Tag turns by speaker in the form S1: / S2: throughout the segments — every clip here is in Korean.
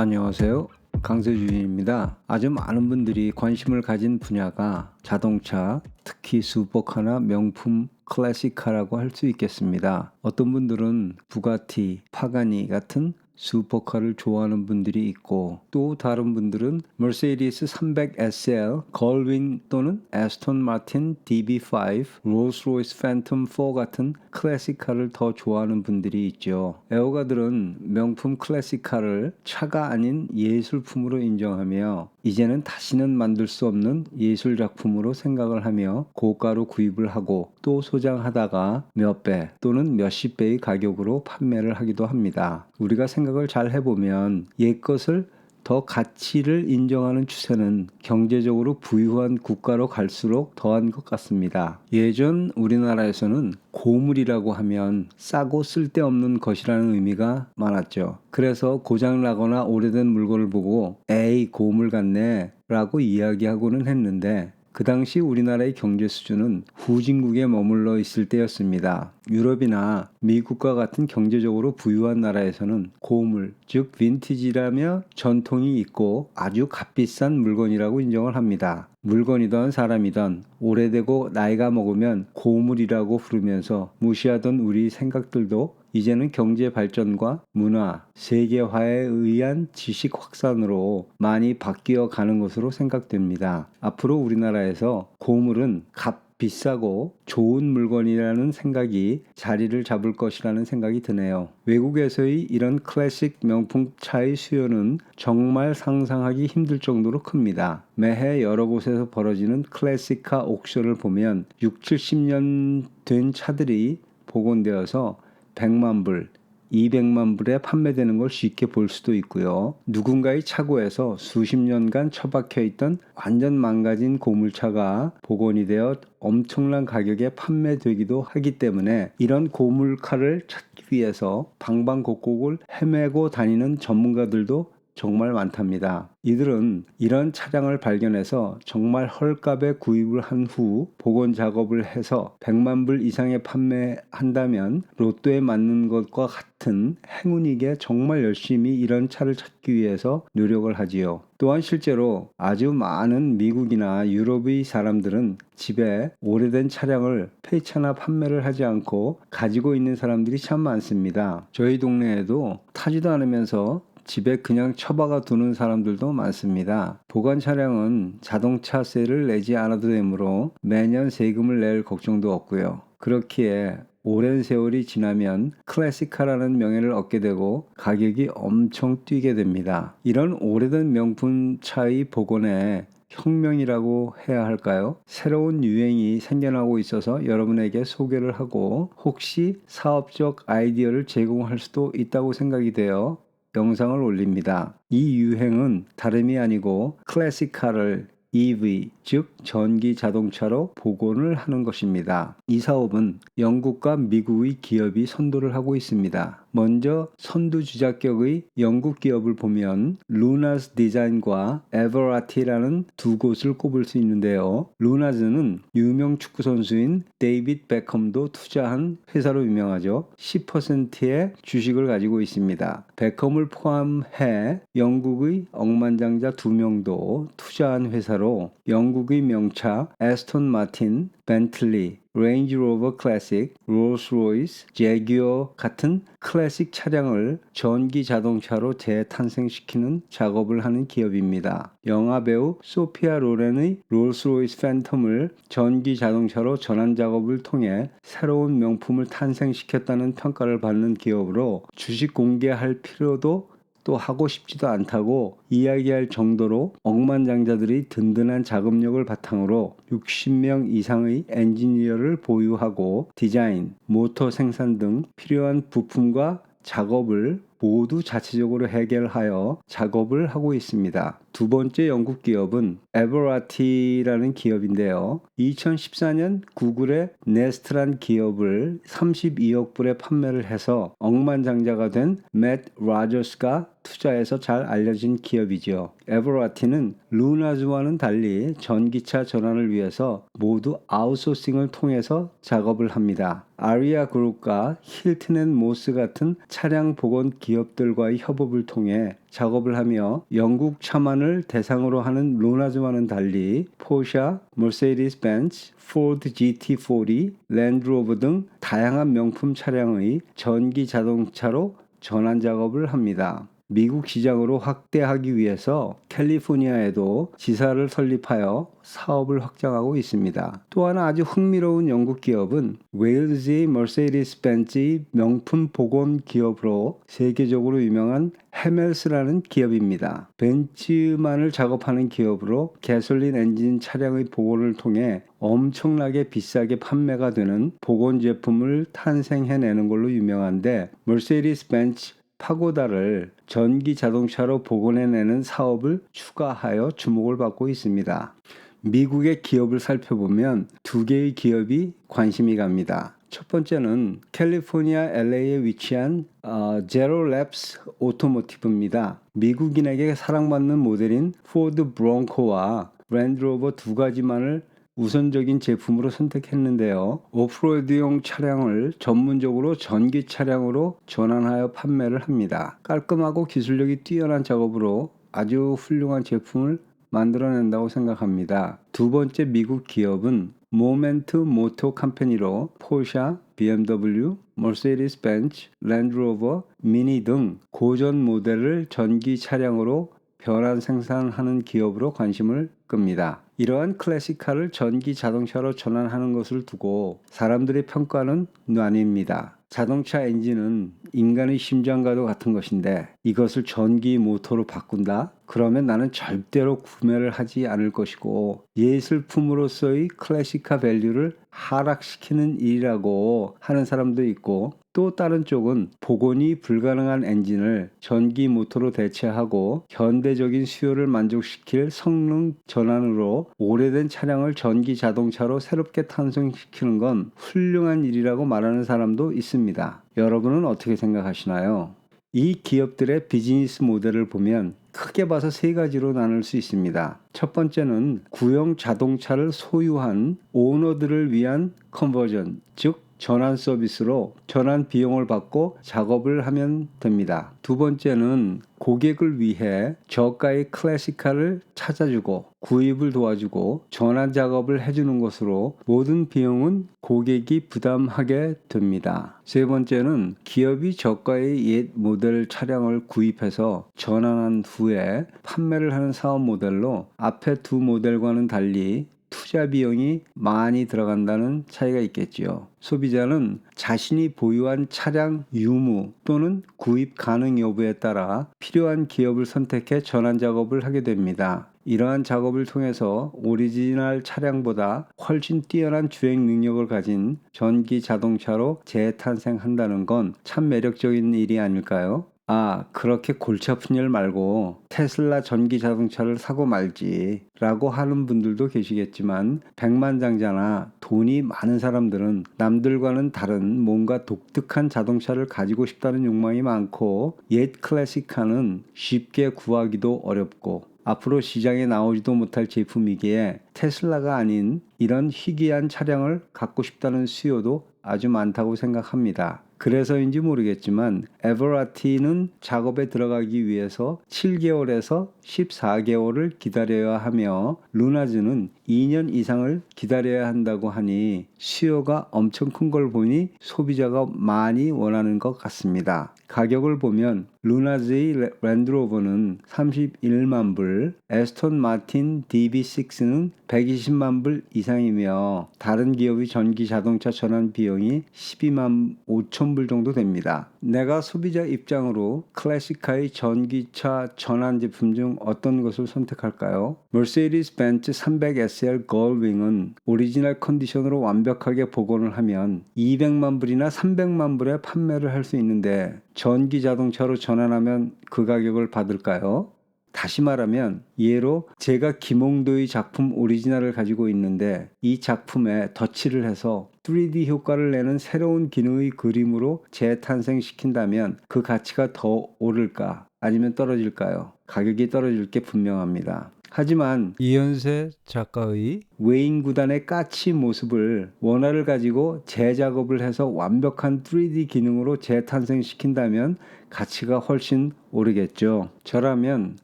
S1: 안녕하세요. 강세준입니다. 아주 많은 분들이 관심을 가진 분야가 자동차, 특히 슈퍼카나 명품 클래식카라고 할 수 있겠습니다. 어떤 분들은 부가티, 파가니 같은 슈퍼카를 좋아하는 분들이 있고 또 다른 분들은 머세디스 300 SL, 걸윙 또는 에스톤 마틴 DB5, 롤스로이스 팬텀 4 같은 클래식카를 더 좋아하는 분들이 있죠. 애호가들은 명품 클래식카를 차가 아닌 예술품으로 인정하며 이제는 다시는 만들 수 없는 예술 작품으로 생각을 하며 고가로 구입을 하고 또 소장하다가 몇 배 또는 몇십 배의 가격으로 판매를 하기도 합니다. 우리가 생각 을 잘 해보면 옛 것을 더 가치를 인정하는 추세는 경제적으로 부유한 국가로 갈수록 더한 것 같습니다. 예전 우리나라에서는 고물이라고 하면 싸고 쓸데없는 것이라는 의미가 많았죠. 그래서 고장나거나 오래된 물건을 보고 에이 고물 같네 라고 이야기하고는 했는데 그 당시 우리나라의 경제 수준은 후진국에 머물러 있을 때였습니다. 유럽이나 미국과 같은 경제적으로 부유한 나라에서는 고물, 즉 빈티지라며 전통이 있고 아주 값비싼 물건이라고 인정을 합니다. 물건이던 사람이던 오래되고 나이가 먹으면 고물이라고 부르면서 무시하던 우리 생각들도 이제는 경제 발전과 문화, 세계화에 의한 지식 확산으로 많이 바뀌어 가는 것으로 생각됩니다. 앞으로 우리나라에서 고물은 값 비싸고 좋은 물건이라는 생각이 자리를 잡을 것이라는 생각이 드네요. 외국에서의 이런 클래식 명품 차의 수요는 정말 상상하기 힘들 정도로 큽니다. 매해 여러 곳에서 벌어지는 클래식카 옥션을 보면 6, 70년 된 차들이 복원되어서 100만 불, 200만 불에 판매되는 걸 쉽게 볼 수도 있고요. 누군가의 차고에서 수십 년간 처박혀 있던 완전 망가진 고물차가 복원이 되어 엄청난 가격에 판매되기도 하기 때문에 이런 고물카를 찾기 위해서 방방곡곡을 헤매고 다니는 전문가들도 정말 많답니다. 이들은 이런 차량을 발견해서 정말 헐값에 구입을 한 후 복원 작업을 해서 100만 불 이상에 판매한다면 로또에 맞는 것과 같은 행운이게 정말 열심히 이런 차를 찾기 위해서 노력을 하지요. 또한 실제로 아주 많은 미국이나 유럽의 사람들은 집에 오래된 차량을 폐차나 판매를 하지 않고 가지고 있는 사람들이 참 많습니다. 저희 동네에도 타지도 않으면서 집에 그냥 처박아 두는 사람들도 많습니다. 보관 차량은 자동차세를 내지 않아도 되므로 매년 세금을 낼 걱정도 없고요. 그렇기에 오랜 세월이 지나면 클래식카라는 명예를 얻게 되고 가격이 엄청 뛰게 됩니다. 이런 오래된 명품 차의 복원에 혁명이라고 해야 할까요? 새로운 유행이 생겨나고 있어서 여러분에게 소개를 하고 혹시 사업적 아이디어를 제공할 수도 있다고 생각이 되어 영상을 올립니다. 이 유행은 다름이 아니고 클래식카를 EV, 즉 전기 자동차로 복원을 하는 것입니다. 이 사업은 영국과 미국의 기업이 선도를 하고 있습니다. 먼저 선두 주작격의 영국 기업을 보면 루나스 디자인과 에버라티라는 두 곳을 꼽을 수 있는데요. 루나즈는 유명 축구 선수인 데이빗 베컴도 투자한 회사로 유명하죠. 10%의 주식을 가지고 있습니다. 베컴을 포함해 영국의 억만장자 두 명도 투자한 회사로 영국의 명차 에스톤 마틴, 벤틀리, 레인지 로버 클래식, 롤스로이스, 제기어 같은 클래식 차량을 전기 자동차로 재탄생시키는 작업을 하는 기업입니다. 영화 배우 소피아 로렌의 롤스로이스 팬텀을 전기 자동차로 전환 작업을 통해 새로운 명품을 탄생시켰다는 평가를 받는 기업으로 주식 공개할 필요도 또 하고 싶지도 않다고 이야기할 정도로 억만장자들이 든든한 자금력을 바탕으로 60명 이상의 엔지니어를 보유하고 디자인, 모터 생산 등 필요한 부품과 작업을 모두 자체적으로 해결하여 작업을 하고 있습니다. 두 번째 영국 기업은 에버라티라는 기업인데요. 2014년 구글의 네스트란 기업을 32억 불에 판매를 해서 억만장자가 된 맷 라저스가 투자에서 잘 알려진 기업이죠. 에버라티는 루나즈와는 달리 전기차 전환을 위해서 모두 아웃소싱을 통해서 작업을 합니다. 아리아 그룹과 힐튼 앤 모스 같은 차량 복원 기업들과의 협업을 통해 작업을 하며 영국 차만을 대상으로 하는 루나즈와는 달리 포샤, 머세디스 벤츠, 포드 GT40, 랜드로버 등 다양한 명품 차량의 전기 자동차로 전환 작업을 합니다. 미국 시장으로 확대하기 위해서 캘리포니아에도 지사를 설립하여 사업을 확장하고 있습니다. 또 하나 아주 흥미로운 영국 기업은 웨일즈의 머세디스 벤츠의 명품 복원 기업으로 세계적으로 유명한 헤멜스라는 기업입니다. 벤츠만을 작업하는 기업으로 가솔린 엔진 차량의 복원을 통해 엄청나게 비싸게 판매가 되는 복원 제품을 탄생해내는 걸로 유명한데 머세디스 벤츠 파고다를 전기 자동차로 복원해내는 사업을 추가하여 주목을 받고 있습니다. 미국의 기업을 살펴보면 두 개의 기업이 관심이 갑니다. 첫 번째는 캘리포니아 LA에 위치한 어, 제로랩스 오토모티브입니다. 미국인에게 사랑받는 모델인 포드 브론코와 랜드로버 두 가지만을 우선적인 제품으로 선택했는데요. 오프로드용 차량을 전문적으로 전기 차량으로 전환하여 판매를 합니다. 깔끔하고 기술력이 뛰어난 작업으로 아주 훌륭한 제품을 만들어낸다고 생각합니다. 두 번째 미국 기업은 모멘트 모토 컴퍼니로 포샤, BMW, 머세디스 벤츠, 랜드로버, 미니 등 고전 모델을 전기 차량으로 변환 생산하는 기업으로 관심을 끕니다. 이러한 클래식카를 전기 자동차로 전환하는 것을 두고 사람들의 평가는 나뉩니다. 자동차 엔진은 인간의 심장과도 같은 것인데 이것을 전기 모터로 바꾼다? 그러면 나는 절대로 구매를 하지 않을 것이고 예술품으로서의 클래식카 밸류를 하락시키는 일이라고 하는 사람도 있고 또 다른 쪽은 복원이 불가능한 엔진을 전기 모터로 대체하고 현대적인 수요를 만족시킬 성능 전환으로 오래된 차량을 전기 자동차로 새롭게 탄생시키는 건 훌륭한 일이라고 말하는 사람도 있습니다. 여러분은 어떻게 생각하시나요? 이 기업들의 비즈니스 모델을 보면 크게 봐서 세 가지로 나눌 수 있습니다. 첫 번째는 구형 자동차를 소유한 오너들을 위한 컨버전, 즉 전환 서비스로 전환 비용을 받고 작업을 하면 됩니다. 두 번째는 고객을 위해 저가의 클래식카를 찾아주고 구입을 도와주고 전환 작업을 해주는 것으로 모든 비용은 고객이 부담하게 됩니다. 세 번째는 기업이 저가의 옛 모델 차량을 구입해서 전환한 후에 판매를 하는 사업 모델로 앞에 두 모델과는 달리 투자 비용이 많이 들어간다는 차이가 있겠지요. 소비자는 자신이 보유한 차량 유무 또는 구입 가능 여부에 따라 필요한 기업을 선택해 전환 작업을 하게 됩니다. 이러한 작업을 통해서 오리지널 차량보다 훨씬 뛰어난 주행 능력을 가진 전기 자동차로 재탄생한다는 건 참 매력적인 일이 아닐까요? 아, 그렇게 골치 아픈 일 말고 테슬라 전기 자동차를 사고 말지 라고 하는 분들도 계시겠지만 백만장자나 돈이 많은 사람들은 남들과는 다른 뭔가 독특한 자동차를 가지고 싶다는 욕망이 많고 옛 클래식카는 쉽게 구하기도 어렵고 앞으로 시장에 나오지도 못할 제품이기에 테슬라가 아닌 이런 희귀한 차량을 갖고 싶다는 수요도 아주 많다고 생각합니다. 그래서인지 모르겠지만 에버라티는 작업에 들어가기 위해서 7개월에서 14개월을 기다려야 하며 루나즈는 2년 이상을 기다려야 한다고 하니 수요가 엄청 큰 걸 보니 소비자가 많이 원하는 것 같습니다. 가격을 보면 루나즈의 랜드로버는 31만 불, 에스톤 마틴 DB6는 120만 불 이상이며 다른 기업의 전기 자동차 전환 비용이 12만 5천 불 정도 됩니다. 내가 소비자 입장으로 클래식카의 전기차 전환 제품 중 어떤 것을 선택할까요? 머세디스 벤츠 300SL 걸윙은 오리지널 컨디션으로 완벽하게 복원을 하면 200만 불이나 300만 불에 판매를 할 수 있는데 전기 자동차로 전환하면 그 가격을 받을까요? 다시 말하면 예로 제가 김홍도의 작품 오리지널을 가지고 있는데 이 작품에 덧칠을 해서 3D 효과를 내는 새로운 기능의 그림으로 재탄생시킨다면 그 가치가 더 오를까? 아니면 떨어질까요? 가격이 떨어질 게 분명합니다. 하지만 이현세 작가의 웨인 구단의 까치 모습을 원화를 가지고 재작업을 해서 완벽한 3D 기능으로 재탄생시킨다면 가치가 훨씬 오르겠죠. 저라면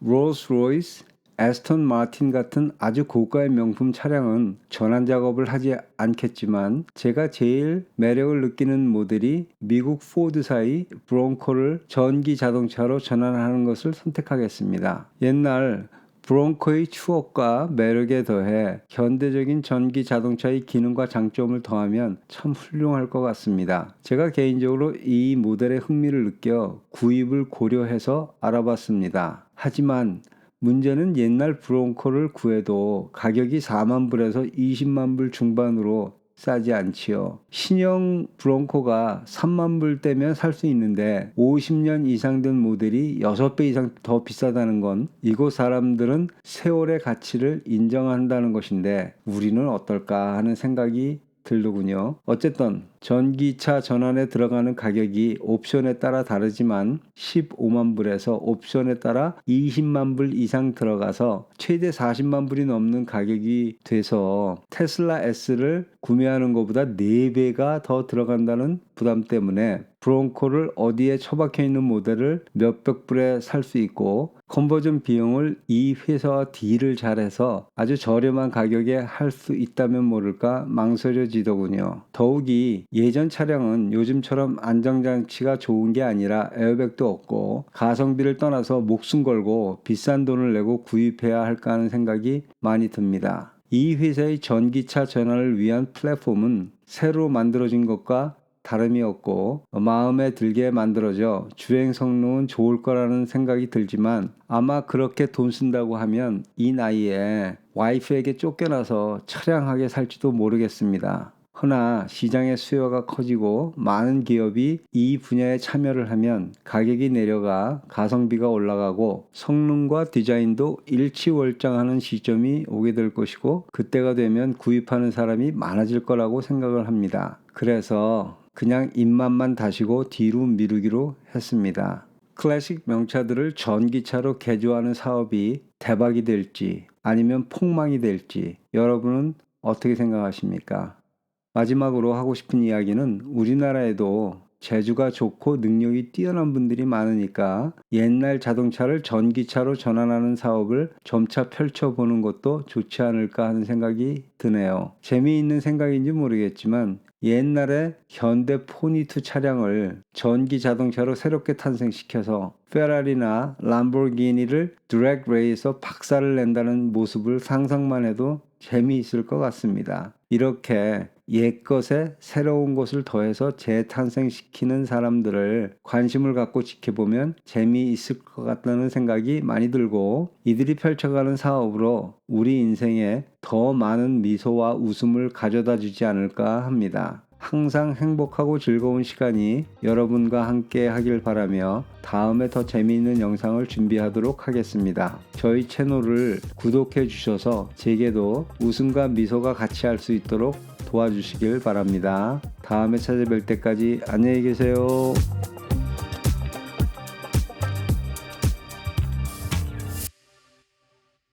S1: 롤스로이스, 에스턴 마틴 같은 아주 고가의 명품 차량은 전환 작업을 하지 않겠지만 제가 제일 매력을 느끼는 모델이 미국 포드사의 브론코를 전기 자동차로 전환하는 것을 선택하겠습니다. 옛날 브론코의 추억과 매력에 더해 현대적인 전기 자동차의 기능과 장점을 더하면 참 훌륭할 것 같습니다. 제가 개인적으로 이 모델에 흥미를 느껴 구입을 고려해서 알아봤습니다. 하지만 문제는 옛날 브론코를 구해도 가격이 4만 불에서 20만 불 중반으로 싸지 않지요. 신형 브론코가 3만 불대면 살 수 있는데 50년 이상 된 모델이 6배 이상 더 비싸다는 건 이곳 사람들은 세월의 가치를 인정한다는 것인데 우리는 어떨까 하는 생각이 들더군요. 어쨌든 전기차 전환에 들어가는 가격이 옵션에 따라 다르지만 15만 불에서 옵션에 따라 20만 불 이상 들어가서 최대 40만 불이 넘는 가격이 돼서 테슬라 S를 구매하는 것보다 4배가 더 들어간다는 부담 때문에 브론코를 어디에 처박혀 있는 모델을 몇백 불에 살 수 있고 컨버전 비용을 이 회사와 딜을 잘해서 아주 저렴한 가격에 할 수 있다면 모를까 망설여지더군요. 더욱이 예전 차량은 요즘처럼 안정장치가 좋은 게 아니라 에어백도 없고 가성비를 떠나서 목숨 걸고 비싼 돈을 내고 구입해야 할까 하는 생각이 많이 듭니다. 이 회사의 전기차 전환을 위한 플랫폼은 새로 만들어진 것과 다름이 없고 마음에 들게 만들어져 주행 성능은 좋을 거라는 생각이 들지만 아마 그렇게 돈 쓴다고 하면 이 나이에 와이프에게 쫓겨나서 처량하게 살지도 모르겠습니다. 허나 시장의 수요가 커지고 많은 기업이 이 분야에 참여를 하면 가격이 내려가 가성비가 올라가고 성능과 디자인도 일치월장하는 시점이 오게 될 것이고 그때가 되면 구입하는 사람이 많아질 거라고 생각을 합니다. 그래서 그냥 입맛만 다시고 뒤로 미루기로 했습니다. 클래식 명차들을 전기차로 개조하는 사업이 대박이 될지 아니면 폭망이 될지 여러분은 어떻게 생각하십니까? 마지막으로 하고 싶은 이야기는 우리나라에도 재주가 좋고 능력이 뛰어난 분들이 많으니까 옛날 자동차를 전기차로 전환하는 사업을 점차 펼쳐보는 것도 좋지 않을까 하는 생각이 드네요. 재미있는 생각인지 모르겠지만 옛날에 현대 포니투 차량을 전기 자동차로 새롭게 탄생시켜서 페라리나 람보르기니를 드랙 레이에서 박살을 낸다는 모습을 상상만 해도 재미있을 것 같습니다. 이렇게 옛것에 새로운 것을 더해서 재탄생시키는 사람들을 관심을 갖고 지켜보면 재미있을 것 같다는 생각이 많이 들고 이들이 펼쳐가는 사업으로 우리 인생에 더 많은 미소와 웃음을 가져다 주지 않을까 합니다. 항상 행복하고 즐거운 시간이 여러분과 함께 하길 바라며 다음에 더 재미있는 영상을 준비하도록 하겠습니다. 저희 채널을 구독해 주셔서 제게도 웃음과 미소가 같이 할 수 있도록 도와주시길 바랍니다. 다음에 찾아뵐 때까지 안녕히 계세요.